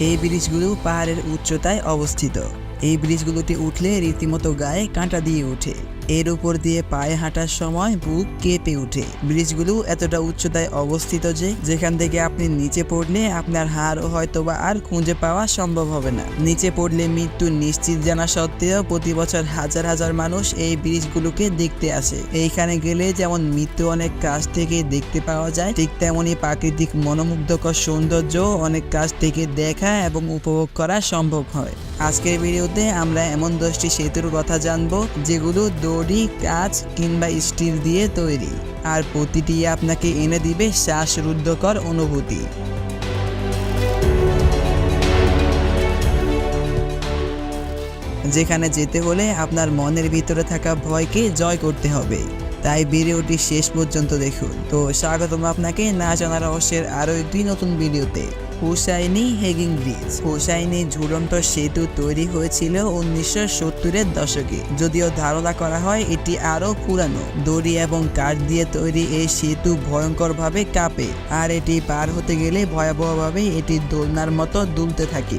এই ব্রিজগুলো পাহাড়ের উচ্চতায় অবস্থিত। এই ব্রিজগুলোতে উঠলে রীতিমতো গায়ে কাঁটা দিয়ে ওঠে। এর উপর দিয়ে পায়ে হাঁটার সময় বুক কেঁপে ওঠে। ব্রিজগুলো এতটা উচ্চতায় অবস্থিত যে যেখান থেকে আপনি নিচে পড়লে আপনার হাড় হয়তোবা আর খুঁজে পাওয়া সম্ভব হবে না। নিচে পড়লে মৃত্যু নিশ্চিত জানা সত্ত্বেও প্রতি বছর হাজার হাজার মানুষ এই ব্রিজগুলোকে দেখতে আসে। এইখানে গেলে যেমন মৃত্যু অনেক কাছ থেকে দেখতে পাওয়া যায়, ঠিক তেমনই প্রাকৃতিক মনোমুগ্ধকর সৌন্দর্য অনেক কাছ থেকে দেখা এবং উপভোগ করা সম্ভব হয়। আজকের ভিডিওতে আমরা এমন দশটি সেতুর কথা জানব, যেগুলো দড়ি, কাঁচ কিংবা স্টিল দিয়ে তৈরি। আর প্রতিটি আপনাকে এনে দিবে শ্বাসরুদ্ধকর অনুভূতি। যেখানে যেতে হলে আপনার মনের ভিতরে থাকা ভয়কে জয় করতে হবে। তাই ভিডিওটি শেষ পর্যন্ত দেখুন। তো স্বাগতম আপনাকে। না জানা রহস্যের আরও একটি নতুন ভিডিওতে। হুসাইনি হেগিং ব্রিজ। হুসাইনি ঝুলন্ত সেতু তৈরি হয়েছিল উনিশশো সত্তরের দশকে। যদিও ধারণা করা হয় এটি আরও পুরানো। দড়ি এবং কাঠ দিয়ে তৈরি এই সেতু ভয়ঙ্করভাবে কাঁপে। আর এটি পার হতে গেলে ভয়াবহভাবে এটি দোলনার মতো দুলতে থাকে।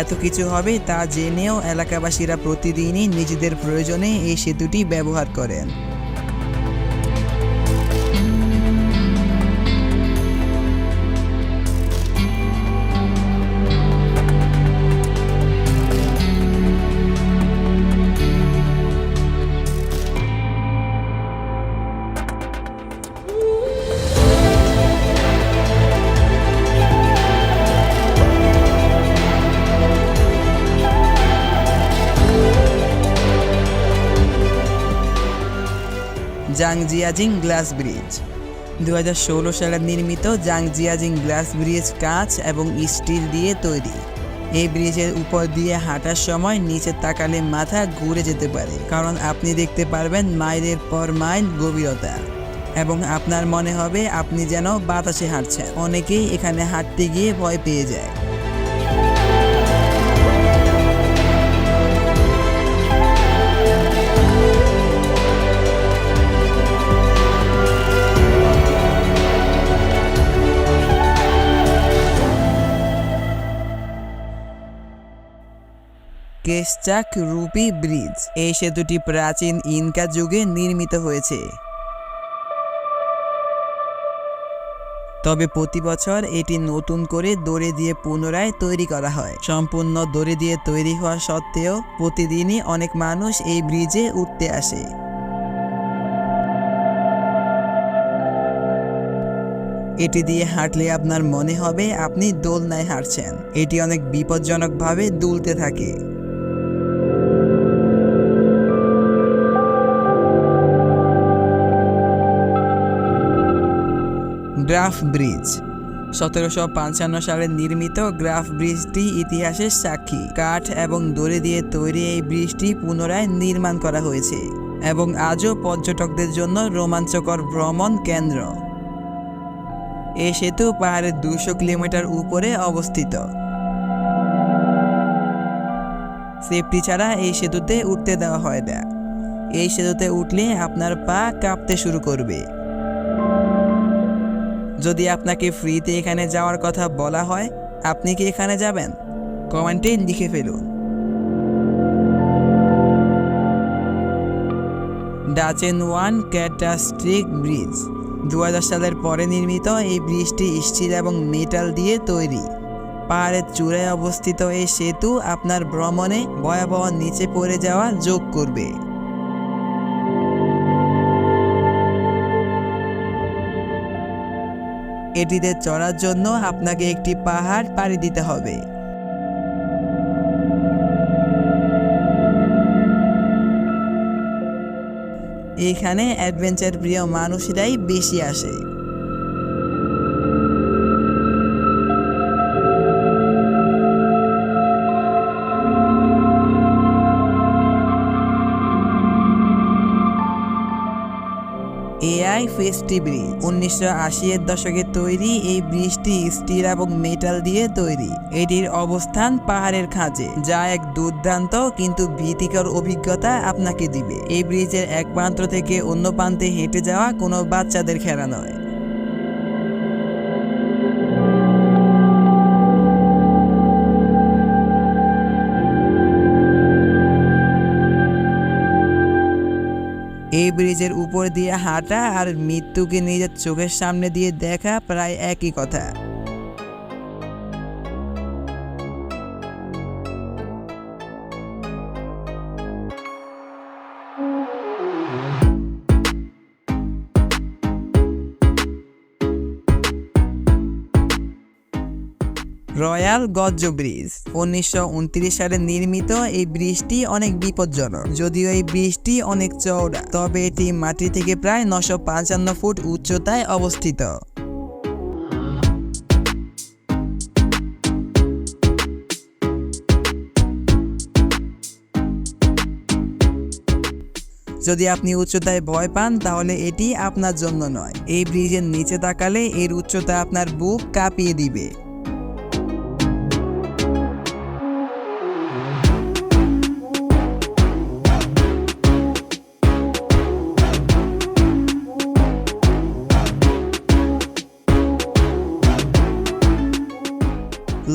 এত কিছু হবে তা জেনেও এলাকাবাসীরা প্রতিদিনই নিজেদের প্রয়োজনে এই সেতুটি ব্যবহার করেন। Zhangjiajie glass bridge. দু হাজার ষোলো সালে নির্মিত জাংজিয়াজিং গ্লাস ব্রিজ কাঁচ এবং স্টিল দিয়ে তৈরি। এই ব্রিজের উপর দিয়ে হাঁটার সময় নিচে তাকালে মাথা ঘুরে যেতে পারে, কারণ আপনি দেখতে পারবেন মাইলের পর মাইল গভীরতা। এবং আপনার মনে হবে আপনি যেন বাতাসে হাঁটছেন। অনেকেই এখানে হাঁটতে গিয়ে ভয় পেয়ে যায়। Q'eswachaka rope bridge. এই সেতুটি প্রাচীন ইনকা যুগে নির্মিত হয়েছে। তবে প্রতি বছর এটি নতুন করে দড়ি দিয়ে পুনরায় তৈরি করা হয়। সম্পূর্ণ দড়ি দিয়ে তৈরি হওয়া সত্ত্বেও প্রতিদিনই অনেক মানুষ এই ব্রিজে উঠতে আসে। এটি দিয়ে হাঁটলে আপনার মনে হবে আপনি দোলনায় হাঁটছেন। এটি অনেক বিপজ্জনকভাবে দুলতে থাকে। গ্রাফ ব্রিজ। সতেরোশো পঞ্চান্ন সালে নির্মিত গ্রাফ ব্রিজটি ইতিহাসের সাক্ষী। কাঠ এবং দড়ি দিয়ে তৈরি এই ব্রিজটি পুনরায় নির্মাণ করা হয়েছে এবং আজও পর্যটকদের জন্য রোমাঞ্চকর ভ্রমণ কেন্দ্র। এই সেতু পাহাড়ের দুশো কিলোমিটার উপরে অবস্থিত। সেফটি ছাড়া এই সেতুতে উঠতে দেওয়া হয় না। এই সেতুতে উঠলে আপনার পা কাঁপতে শুরু করবে। যদি আপনাকে ফ্রিতে এখানে যাওয়ার কথা বলা হয়, আপনি কি এখানে যাবেন? কমেন্টে লিখে ফেলুন। ডাচেন ওয়ান ক্যাটাস্ট্রিক ব্রিজ। দু হাজার সালের পরে নির্মিত এই ব্রিজটি স্টিল এবং মেটাল দিয়ে তৈরি। পাহাড়ের চূড়ায় অবস্থিত এই সেতু আপনার ভ্রমণে ভয়াবহ নিচে পড়ে যাওয়া যোগ করবে। এটিতে চড়ার জন্য আপনাকে একটি পাহাড় পাড়ি দিতে হবে। এখানে অ্যাডভেঞ্চার প্রিয় মানুষেরাই বেশি আসে। এআই ফেস্টি ব্রিজ উনিশশো আশির দশকে তৈরি এই ব্রিজটি স্টিল এবং মেটাল দিয়ে তৈরি। এটির অবস্থান পাহাড়ের খাঁজে, যা এক দুর্দান্ত কিন্তু ভীতিকর অভিজ্ঞতা আপনাকে দিবে। এই ব্রিজের এক প্রান্ত থেকে অন্য প্রান্তে হেঁটে যাওয়া কোনো বাচ্চাদের খেলা নয়। এই ব্রিজের উপর দিয়ে হাঁটা আর মৃত্যুকে নিজের চোখের সামনে দিয়ে দেখা প্রায় একই কথা। Royal gorge bridge. উনিশশো উনত্রিশ সালে নির্মিত এই ব্রিজটি অনেক বিপজ্জনক, যদিও এই ব্রিজটি অনেক চওড়া, তবে এটি মাটি থেকে প্রায় নশো ফুট উচ্চতায় অবস্থিত। যদি আপনি উচ্চতায় ভয় পান, তাহলে এটি আপনার জন্য নয়। এই ব্রিজের নিচে তাকালে এর উচ্চতা আপনার বুক কাঁপিয়ে দিবে।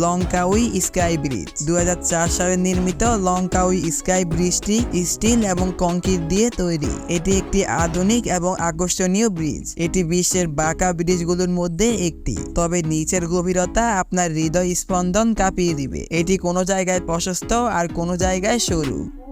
Langkawi sky bridge. দু হাজার চার সালে নির্মিত লঙ্কাউই স্কাই ব্রিজটি স্টিল এবং কংক্রিট দিয়ে তৈরি। এটি একটি আধুনিক এবং আকর্ষণীয় ব্রিজ। এটি বিশ্বের বাঁকা ব্রিজগুলোর মধ্যে একটি। তবে নিচের গভীরতা আপনার হৃদয় স্পন্দন কাঁপিয়ে দিবে। এটি কোনো জায়গায় প্রশস্ত আর কোনো জায়গায় সরু।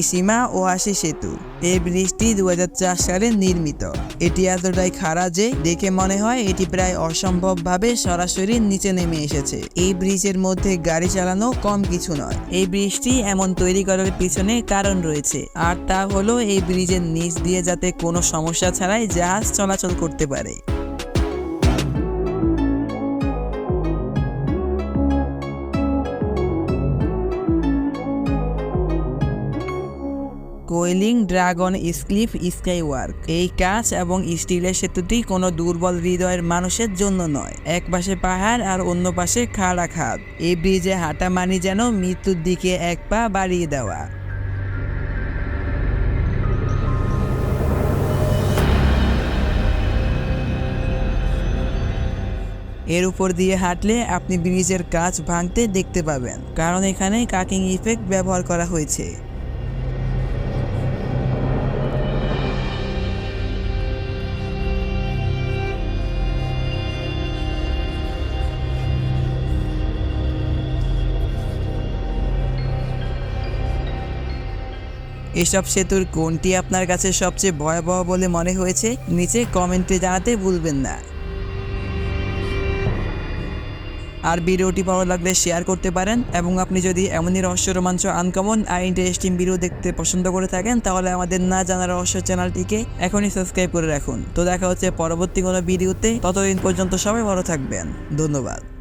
ইসিমা ওয়াসি সেতু। এই ব্রিজটি দুহাজার চার সালে নির্মিত। এটি এতটাই খাড়া যে দেখে মনে হয় এটি প্রায় অসম্ভবভাবে সরাসরি নিচে নেমে এসেছে। এই ব্রিজের মধ্যে গাড়ি চালানো কম কিছু নয়। এই ব্রিজটি এমন তৈরি করার পিছনে কারণ রয়েছে। আর তা হলো এই ব্রিজের নিচ দিয়ে যাতে কোনো সমস্যা ছাড়াই জাহাজ চলাচল করতে পারে। কোয়েলিং ড্রাগন স্কাই ওয়ার্ক এই কাঁচ এবং স্টিলের সেতুটি কোনো দুর্বল হৃদয়ের মানুষের জন্য নয়। এক পাশে পাহাড় আর অন্য পাশে খাড়া খাদ। এই ব্রিজে হাঁটা মানি যেন মৃত্যুর দিকে এক পা বাড়িয়ে দেওয়া। এর উপর দিয়ে হাঁটলে আপনি ব্রিজের কাজ ভাঙতে দেখতে পাবেন। কারণ এখানে কাকিং ইফেক্ট ব্যবহার করা হয়েছে। এসব সেতুর কোনটি আপনার কাছে সবচেয়ে ভয়াবহ বলে মনে হয়েছে, নিচে কমেন্টে জানাতে ভুলবেন না। আর ভিডিওটি ভালো লাগলে শেয়ার করতে পারেন এবং আপনি যদি এমনই রহস্য রোমাঞ্চ আনকমন, আর ইন্টারেস্টিং ভিডিও দেখতে পছন্দ করে থাকেন, তাহলে আমাদের না জানা রহস্য চ্যানেলটিকে এখনই সাবস্ক্রাইব করে রাখুন। তো দেখা হচ্ছে পরবর্তী কোনো ভিডিওতে, ততদিন পর্যন্ত সবাই ভালো থাকবেন। ধন্যবাদ।